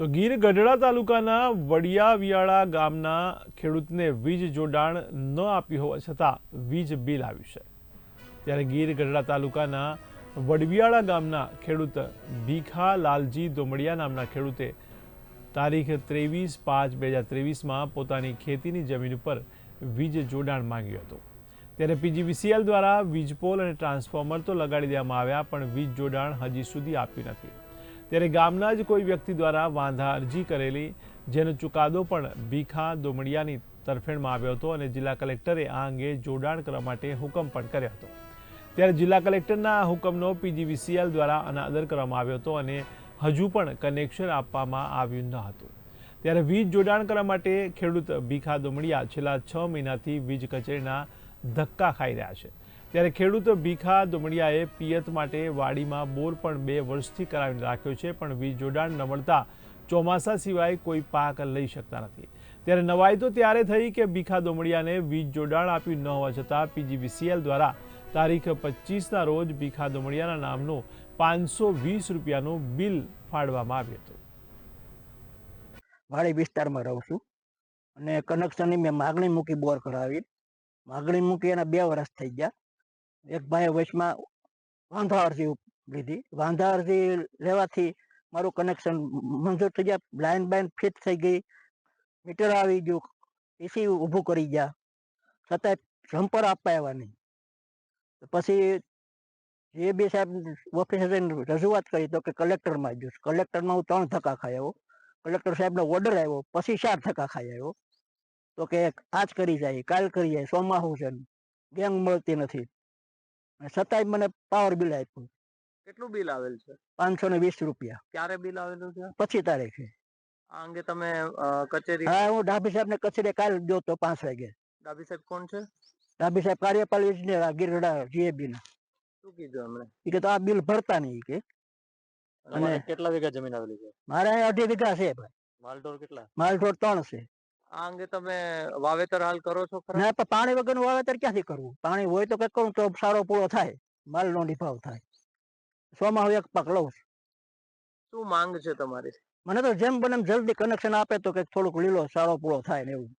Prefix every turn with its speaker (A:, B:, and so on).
A: તો ગીર ગઢડા તાલુકાના વડિયાવિયાળા ગામના ખેડૂતને વીજ જોડાણ ન આપ્યું હોવા છતાં વીજ બિલ આવ્યું છે. ત્યારે ગીર ગઢડા તાલુકાના વડવિયાળા ગામના ખેડૂત ભીખા લાલજી દોમડિયા નામના ખેડૂતે તારીખ ત્રેવીસ પાંચ બે હજાર ત્રેવીસમાં પોતાની ખેતીની જમીન ઉપર વીજ જોડાણ માંગ્યું હતું. ત્યારે પીજીવીસીએલ દ્વારા વીજપોલ અને ટ્રાન્સફોર્મર તો લગાડી દેવામાં આવ્યા, પણ વીજ જોડાણ હજી સુધી આપ્યું નથી. ત્યારે ગામના જ કોઈ વ્યક્તિ દ્વારા વાંધા અરજી કરેલી, જેનો ચુકાદો પણ ભીખા દોમડિયાની તરફેણમાં આવ્યો હતો અને જિલ્લા કલેક્ટરે આ અંગે જોડાણ કરવા માટે હુકમ પણ કર્યો હતો. ત્યારે જિલ્લા કલેક્ટરના હુકમનો પીજીવીસીએલ દ્વારા અનાદર કરવામાં આવ્યો હતો અને હજુ પણ કનેક્શન આપવામાં આવ્યું ન હતું. ત્યારે વીજ જોડાણ કરવા માટે ખેડૂત ભીખા દોમડિયા છેલ્લા છ મહિનાથી વીજ કચેરીના ધક્કા ખાઈ રહ્યા છે. ત્યારે ખેડૂત ભીખા દોમડિયાએ પિયત માટે વાડીમાં બોર પણ બે વર્ષથી કરાવીને રાખ્યો છે, પણ વીજ જોડાણ ન મળતા ચોમાસા સિવાય કોઈ પાક લઈ શકતા નથી. ત્યારે નવાઈ તો ત્યારે થઈ કે ભીખા દોમડિયાને વીજ જોડાણ આપ્યું ન હોવા છતાં પીજીવીસીએલ દ્વારા તારીખ પચીસના રોજ ભીખા દોમડિયાના નામનું પાંચસો વીસ રૂપિયાનું બિલ ફાળવામાં આવ્યું હતું.
B: વાડી વિસ્તારમાં રહું છું અને કનેક્શનની મેં માગણી મૂકી બોર કરાવી. માગણી મૂકી એના બે વર્ષ થઈ ગયા. એક ભાઈ વચમાં વાંધા અરજી લીધી. વાંધા અરજી લેવાથી મારું કનેક્શન મંજૂર થઈ ગયા. લાઈન બાઈન ફિટ થઈ ગઈ. મીટર આવી ગયું. એસી ઊભું કરી ગયા. છતાંય જમ્પર આપવા આવ્યા નહીં. પછી જે બી સાહેબ ઓફિસે જઈને રજૂઆત કરી તો કે કલેક્ટરમાં ગયું કલેક્ટરમાં હું ત્રણ ધક્કા ખાઈ આવ્યો. કલેક્ટર સાહેબનો ઓર્ડર આવ્યો. પછી ચાર ધક્કા ખાઈ આવ્યો. તો કે આજ કરી જાય, કાલ કરી જાય સોમાહુ છે ગેંગ મળતી નથી. છતાંય મને પાવર બિલ આપ્યું.
C: કેટલું બિલ આવેલ છે?
B: પાંચસો ને વીસ રૂપિયા.
C: ક્યારે બિલ આવેલું છે?
B: પછી તારીખે.
C: આ અંગે તમે કચેરી
B: હા હું ડાભી સાહેબ ને કચેરી કાલ ગયો તો પાંચ વાગે.
C: ડાભી સાહેબ કોણ છે?
B: ડાભી સાહેબ કાર્યપાલ ઇજનેર ગિરડા જીએબી ના.
C: શું કીધું એમણે?
B: એ કે તો આ બિલ ભરતા નહીં કે. અને-
C: કેટલા વીઘા જમીન આવેલી છે?
B: મારે અઢી વીઘા છે ભાઈ.
C: માલઢોર કેટલા?
B: માલઢોર ત્રણ છે.
C: આ અંગે તમે વાવેતર હાલ કરો છો ખરા?
B: ના પણ પાણી વગરનું વાવેતર ક્યાંથી કરવું? પાણી હોય તો કંઈક કરું તો સારો પૂરો થાય. માલ નો નિભાવ થાય. સોમાં એક પાક લઉં છું.
C: શું માંગ છે તમારી?
B: મને તો જેમ બને જલ્દી કનેક્શન આપે તો કંઈક થોડુંક લીલો સારો પૂરો થાય ને એવું.